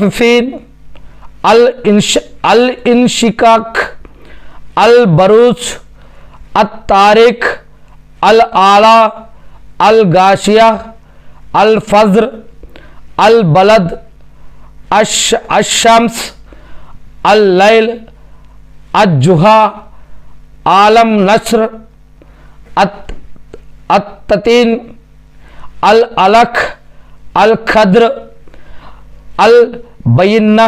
ఫిఫీన్ అల్ ఇన్ష అల్ ఇన్షికాక్ అల్ Baruch అత్ తారిక్ అల్ ఆలా అల్ గాషియా అల్ ఫజ్ర్ అల్ బలద్ अल बैन्ना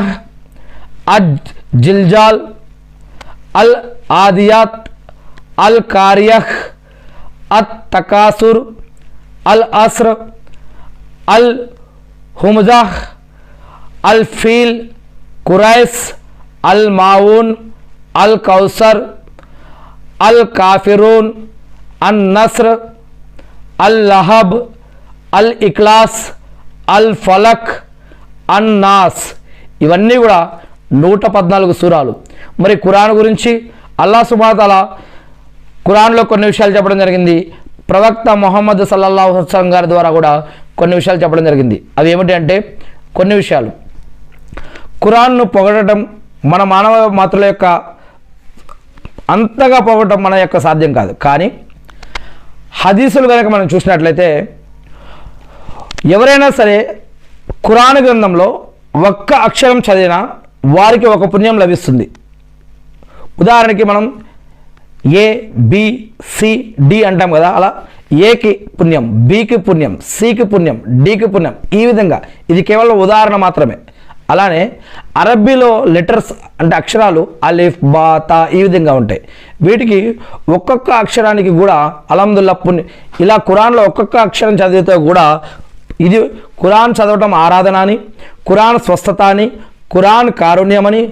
अज जिलजाल अल आदियात अल कारियख अत तकासुर अल असर अल हुमजाह अल फील कुरैस अल माउन अल कौसर अल काफिरून अन नसर अल लहब अल इकलास अल फलक అన్నాస్. ఇవన్నీ కూడా నూట పద్నాలుగు సూరాలు. మరి ఖురాన్ గురించి అల్లా సుబాతల ఖురాన్లో కొన్ని విషయాలు చెప్పడం జరిగింది. ప్రవక్త మొహమ్మద్ సల్లల్లా హస్సం గారి ద్వారా కూడా కొన్ని విషయాలు చెప్పడం జరిగింది. అవి ఏమిటి అంటే కొన్ని విషయాలు. ఖురాన్ను పొగడటం మన మానవ మాతృల యొక్క అంతగా పొగడటం మన యొక్క సాధ్యం కాదు. కానీ హదీసులు కనుక మనం చూసినట్లయితే ఎవరైనా సరే ఖురాన్ గ్రంథంలో ఒక్క అక్షరం చదివినా వారికి ఒక పుణ్యం లభిస్తుంది. ఉదాహరణకి మనం ఏ బి సి డి అంటాం కదా అలా ఏకి పుణ్యం బికి పుణ్యం సికి పుణ్యం డికి పుణ్యం ఈ విధంగా. ఇది కేవలం ఉదాహరణ మాత్రమే. అలానే అరబ్బీలో లెటర్స్ అంటే అక్షరాలు అలిఫ్ బా తా ఈ విధంగా ఉంటాయి. వీటికి ఒక్కొక్క అక్షరానికి కూడా అలహదుల్లా పుణ్యం ఇలా ఖురాన్లో ఒక్కొక్క అక్షరం చదివితే కూడా ఇది ఖురాన్ చదవటం ఆరాధన అని ఖురాన్ స్వస్థత అని ఖురాన్ కారుణ్యమని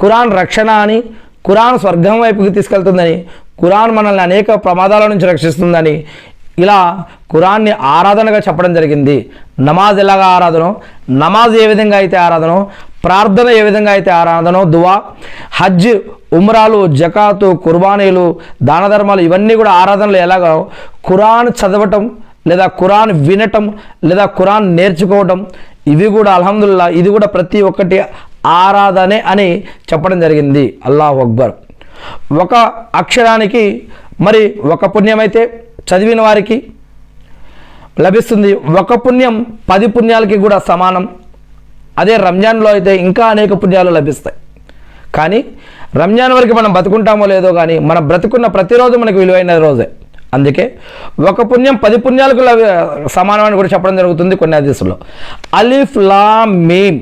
ఖురాన్ రక్షణ అని ఖురాన్ స్వర్గం వైపుకి తీసుకెళ్తుందని ఖురాన్ మనల్ని అనేక ప్రమాదాల నుంచి రక్షిస్తుందని ఇలా ఖురాన్ని ఆరాధనగా చెప్పడం జరిగింది. నమాజ్ ఎలాగా ఆరాధనో నమాజ్ ఏ విధంగా అయితే ఆరాధనో ప్రార్థన ఏ విధంగా అయితే ఆరాధనో దువా హజ్ ఉమ్రాలు జకాతు కుర్బానీలు దాన ధర్మాలు ఇవన్నీ కూడా ఆరాధనలు ఎలాగో ఖురాన్ చదవటం లేదా ఖురాన్ వినటం లేదా ఖురాన్ నేర్చుకోవటం ఇవి కూడా అల్హమ్దుల్లా ఇది కూడా ప్రతి ఒక్కటి ఆరాధనే అని చెప్పడం జరిగింది. అల్లాహ్ అక్బర్. ఒక అక్షరానికి మరి ఒక పుణ్యమైతే చదివిన వారికి లభిస్తుంది. ఒక పుణ్యం పది పుణ్యాలకి కూడా సమానం. అదే రంజాన్లో అయితే ఇంకా అనేక పుణ్యాలు లభిస్తాయి. కానీ రంజాన్ వరకు మనం బతుకుంటామో లేదో కానీ మనం బ్రతుకున్న ప్రతిరోజు మనకు విలువైన రోజే. అందుకే ఒక పుణ్యం పది పుణ్యాలకు సమానమని కూడా చెప్పడం జరుగుతుంది కొన్ని హదీసుల్లో. అలిఫ్ లా మీమ్.